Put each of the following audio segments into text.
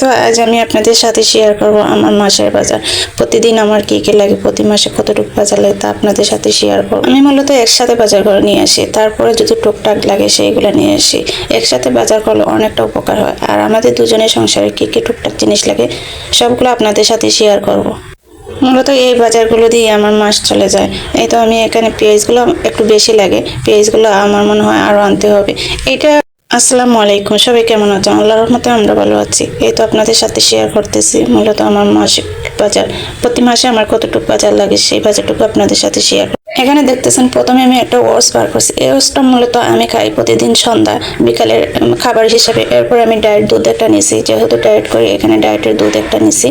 তো আজ আমি আপনাদের সাথে শেয়ার করব আমার মাসের বাজার। প্রতিদিন আমার কি কি লাগে, প্রতি মাসে কতটুকু বাজার লাগে তা আপনাদের সাথে শেয়ার করব। আমি মূলত একসাথে বাজার করে নিয়ে আসি, তারপরে যদি টুকটাক লাগে সেইগুলো নিয়ে আসি। একসাথে বাজার করলে অনেকটা উপকার হয়। আর আমাদের দুজনের সংসারে কী কী টুকটাক জিনিস লাগে, সবগুলো আপনাদের সাথে শেয়ার করব। মূলত এই বাজারগুলো দিয়ে আমার মাস চলে যায়। এই তো আমি এখানে পেঁয়াজগুলো একটু বেশি লাগে, পেঁয়াজগুলো আমার মনে হয় আরও আনতে হবে। এটা আসসালামু আলাইকুম, সবাই কেমন আছেন আল্লাহর রহমতে আমরা ভালো আছি। এই তো আপনাদের সাথে শেয়ার করতেছি, মূলত আমার মাসিক বাজার। প্রতি মাসে আমার কতটুকু বাজার লাগে সেই বাজারটুকু আপনাদের সাথে শেয়ার এখানে দেখতেছেন, প্রথমে আমি একটা ওটস বার করছি। এই ওটসটা মূলত আমি খাই প্রতিদিন সন্ধ্যা, বিকালের খাবার হিসেবে। এরপর আমি ডায়েট দুধ একটা নিছি, যেহেতু ডায়েট করি, এখানে ডায়েটের দুধ একটা নিছি।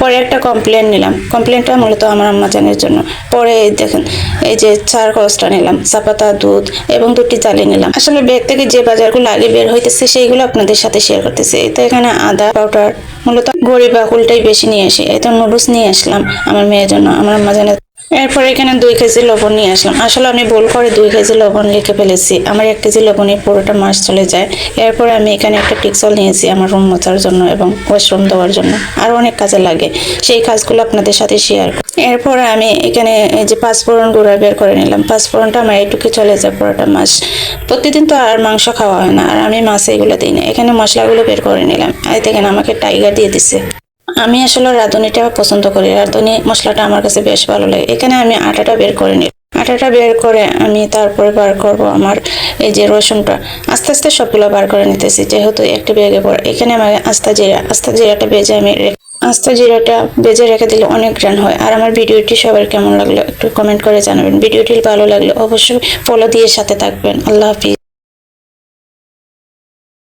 পরে একটা কমপ্লেন নিলাম। কমপ্লেনটা মূলত আমার আম্মাজানের জন্য। পরে দেখেন, এই যে চার কলসটা নিলাম, চাপাতা, দুধ এবং দুটি জালি নিলাম। আসলে ব্যাগ থেকে যে বাজারগুলো আগে বের হইতেছে, সেইগুলো আপনাদের সাথে শেয়ার করতেছি। তো এখানে আদা, পাউডার, মূলত গড়ি বাকুলটাই বেশি নিয়ে আসি। এই তো নুডলস নিয়ে আসলাম আমার মেয়ের জন্য, আমার আম্মাজানের এরপর এখানে দুই কেজি লবণ নিয়ে আসলাম। আসলে আমি ভুল করে দুই কেজি লবণ লিখে ফেলেছি। আমার এক কেজি লবণে পুরোটা মাস চলে যায়। এরপর আমি এখানে একটা টিকসল নিয়েছি আমার রুম মোছার জন্য এবং ওয়াশরুম দেওয়ার জন্য। আরও অনেক কাজে লাগে। সেই কাজগুলো আপনাদের সাথে শেয়ার এরপর আমি এখানে এই যে পাঁচফোড়ন গুঁড়া বের করে নিলাম। পাঁচফোড়নটা আমার এইটুকু চলে যায় পুরোটা মাছ প্রতিদিন তো আর মাংস খাওয়া হয় না। আর আমি মাছ এগুলো দিই না। এখানে মশলাগুলো বের করে নিলাম। আর দেখেন, আমাকে টাইগার দিয়ে দিছে। আমি আসলে রাঁধুনিটা পছন্দ করি। রাঁধুনি মশলাটা আমার কাছে বেশ ভালো লাগে। এখানে আমি আটাটা বের করে নিই আটাটা বের করে আমি তারপরে বার করব আমার এই যে রসুনটা। আস্তে আস্তে সবগুলো বার করে নিতেছি, যেহেতু একটা বেগে পড়ে এখানে আমার আস্তা জিরা। আস্তা জিরাটা বেজে আমি আস্তা জিরাটা বেজে রেখে দিলে অনেক গ্রান হয়। আর আমার ভিডিওটি সবার কেমন লাগল একটু কমেন্ট করে জানাবেন। ভিডিওটি ভালো লাগলে অবশ্যই ফলো দিয়ে সাথে থাকবেন। আল্লাহ হাফিজ।